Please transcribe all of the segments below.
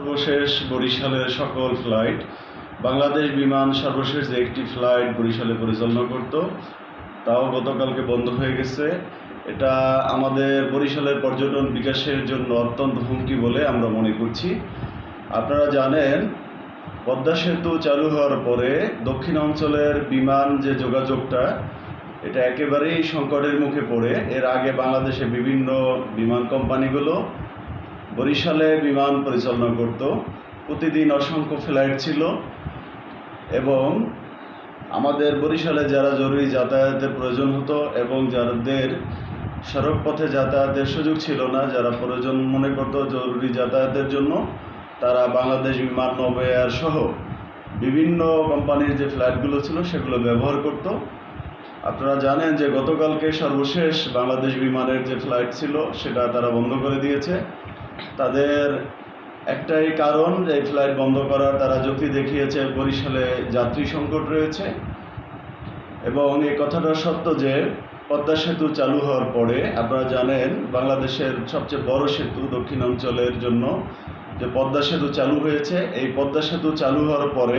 সর্বশেষ বরিশালের সকল ফ্লাইট বাংলাদেশ বিমান সর্বশেষ যে একটি ফ্লাইট বরিশালে পরিচালনা করত, তাও গতকালকে বন্ধ হয়ে গেছে। এটা আমাদের বরিশালের পর্যটন বিকাশের জন্য অত্যন্ত হুমকি বলে আমরা মনে করছি। আপনারা জানেন, পদ্মা সেতু চালু হওয়ার পরে দক্ষিণ অঞ্চলের বিমান যে যোগাযোগটা, এটা একেবারেই সংকটের মুখে পড়ে। এর আগে বাংলাদেশে বিভিন্ন বিমান কোম্পানিগুলো বরিশালে বিমান পরিচালনা করত। প্রতিদিন অসংখ্য ফ্লাইট ছিল এবং আমাদের বরিশালে যারা জরুরি যাতায়াতের প্রয়োজন হতো এবং যাদের সড়ক পথে যাতায়াতের সুযোগ ছিল না, যারা প্রয়োজন মনে করত জরুরি যাতায়াতের জন্য, তারা বাংলাদেশ বিমান নৌবায়ার সহ বিভিন্ন কোম্পানির যে ফ্লাইটগুলো ছিল সেগুলো ব্যবহার করত। আপনারা জানেন যে গতকালকে সর্বশেষ বাংলাদেশ বিমানের যে ফ্লাইট ছিল, সেটা তারা বন্ধ করে দিয়েছে। তাদের একটাই কারণ যে ফ্লাইট বন্ধ করার তারা যুক্তি দেখিয়েছে, বরিশালে যাত্রী সংকট রয়েছে। এবং এই কথাটা সত্য যে পদ্মা সেতু চালু হওয়ার পরে আপনারা জানেন বাংলাদেশের সবচেয়ে বড় সেতু দক্ষিণাঞ্চলের জন্য যে পদ্মা সেতু চালু হয়েছে। এই পদ্মা সেতু চালু হওয়ার পরে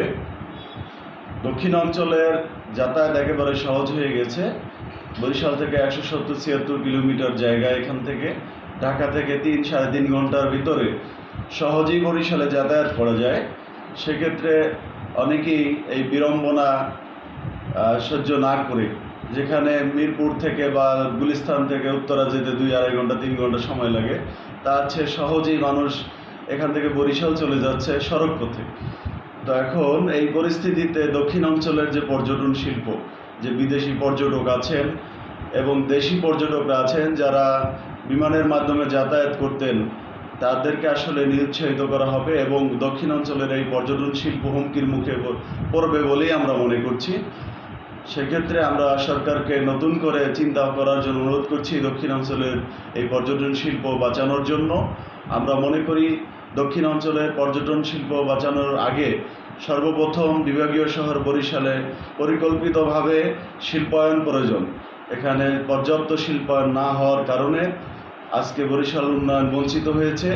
দক্ষিণাঞ্চলের যাতায়াত একেবারে সহজ হয়ে গেছে। বরিশাল থেকে একশো সত্তর ছিয়াত্তর কিলোমিটার জায়গা এখান থেকে। ঢাকা থেকে তিন সাড়ে তিন ঘণ্টার ভিতরে সহজেই বরিশালে যাতায়াত করা যায়। সেক্ষেত্রে অনেকেই এই বিড়ম্বনা সহ্য না করে, যেখানে মিরপুর থেকে বা গুলিস্তান থেকে উত্তরা যেতে দুই আড়াই ঘণ্টা, তিন ঘণ্টা সময় লাগে, তার চেয়ে সহজেই মানুষ এখান থেকে বরিশাল চলে যাচ্ছে সড়ক পথে তো এখন এই পরিস্থিতিতে দক্ষিণ অঞ্চলের যে পর্যটন শিল্প, যে বিদেশি পর্যটক আছেন এবং দেশি পর্যটকরা আছেন যারা বিমানের মাধ্যমে যাতায়াত করতেন, তাদেরকে আসলে নিরুৎসাহিত করা হবে এবং দক্ষিণ অঞ্চলের এই পর্যটন শিল্প হুমকির মুখে পড়বে বলেই আমরা মনে করছি। সেক্ষেত্রে আমরা সরকারকে নতুন করে চিন্তা করার জন্য অনুরোধ করছি দক্ষিণ অঞ্চলের এই পর্যটন শিল্প বাঁচানোর জন্য। আমরা মনে করি দক্ষিণ অঞ্চলের পর্যটন শিল্প বাঁচানোর আগে সর্বপ্রথম বিভাগীয় শহর বরিশালে পরিকল্পিতভাবে শিল্পায়ন প্রয়োজন। এখানে পর্যাপ্ত শিল্পায়ন না হওয়ার কারণে আজকে বরিশাল উন্নয়ন বঞ্চিত হয়েছে।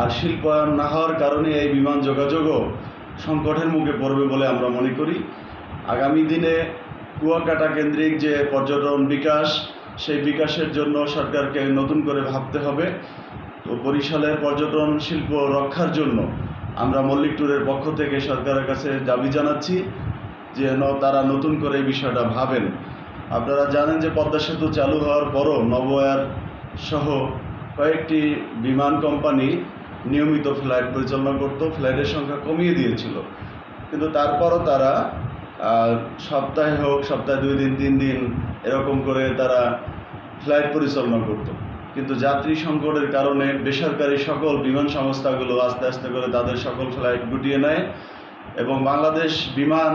আর শিল্পায়ন না হওয়ার কারণে এই বিমান যোগাযোগও সংকটের মুখে পড়বে বলে আমরা মনে করি। আগামী দিনে কুয়াকাটা কেন্দ্রিক যে পর্যটন বিকাশ, সেই বিকাশের জন্য সরকারকে নতুন করে ভাবতে হবে। তো বরিশালের পর্যটন শিল্প রক্ষার জন্য আমরা মল্লিক ট্যুরের পক্ষ থেকে সরকারের কাছে দাবি জানাচ্ছি যেন তারা নতুন করে এই বিষয়টা ভাবেন। আপনারা জানেন যে পদ্মা সেতু চালু হওয়ার পরও নবয়ার সহ কয়েকটি বিমান কোম্পানি নিয়মিত ফ্লাইট পরিচালনা করত, ফ্লাইটের সংখ্যা কমিয়ে দিয়েছিল। কিন্তু তারপরও তারা সপ্তাহে হোক, সপ্তাহে দুই দিন, তিন দিন এরকম করে তারা ফ্লাইট পরিচালনা করত। কিন্তু যাত্রী সংকটের কারণে বেসরকারি সকল বিমান সংস্থাগুলো আস্তে আস্তে করে তাদের সকল ফ্লাইট গুটিয়ে নেয় এবং বাংলাদেশ বিমান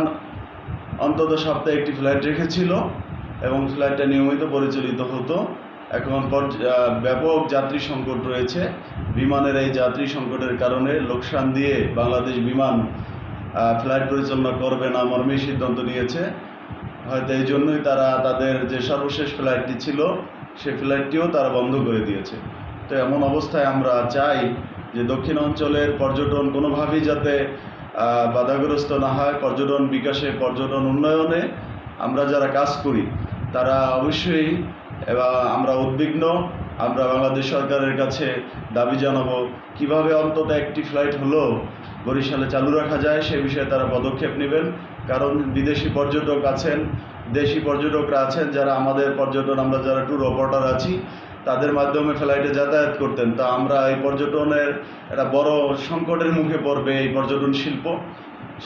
অন্তত সপ্তাহে একটি ফ্লাইট রেখেছিল। এবং ফ্লাইটটা নিয়মিত পরিচালিত হতো। এখন ব্যাপক যাত্রী সংকট রয়েছে। বিমানের এই যাত্রী সংকটের কারণে লোকসান দিয়ে বাংলাদেশ বিমান ফ্লাইট পরিচালনা করবে না মর্মে সিদ্ধান্ত নিয়েছে। হয়তো এই জন্যই তারা তাদের যে সর্বশেষ ফ্লাইটটি ছিল সেই ফ্লাইটটিও তারা বন্ধ করে দিয়েছে। তো এমন অবস্থায় আমরা চাই যে দক্ষিণ অঞ্চলের পর্যটন কোনোভাবেই যাতে বাধাগ্রস্ত না হয়, পর্যটন বিকাশে, পর্যটন উন্নয়নে আমরা যারা কাজ করি তারা অবশ্যই এবার আমরা উদ্বিগ্ন, আমরা বাংলাদেশ সরকারের কাছে দাবি জানাব, কীভাবে অন্তত একটি ফ্লাইট হলো, বরিশালে চালু রাখা যায়, সে বিষয়ে তারা পদক্ষেপ নেবেন। কারণ বিদেশি পর্যটক আছেন, দেশি পর্যটকরা আছেন, যারা আমাদের পর্যটন, আমরা যারা ট্যুর অপারেটর আছি, তাদের মাধ্যমে ফ্লাইটে যাতায়াত করতেন। তা আমরা এই পর্যটনের একটা বড় সংকটের মুখে পড়বে এই পর্যটন শিল্প।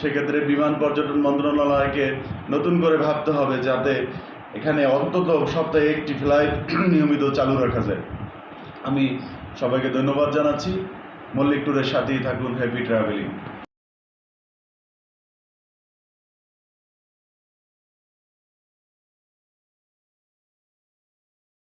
সেক্ষেত্রে বিমান পর্যটন মন্ত্রণালয়কে নতুন করে ভাবতে হবে যাতে এখানে অন্তত সপ্তাহে একটি ফ্লাইট নিয়মিত চালু রাখা যায়। আমি সবাইকে ধন্যবাদ জানাচ্ছি। মল্লিক ট্যুরের সাথেই থাকুন, হ্যাপি ট্রাভেলিং।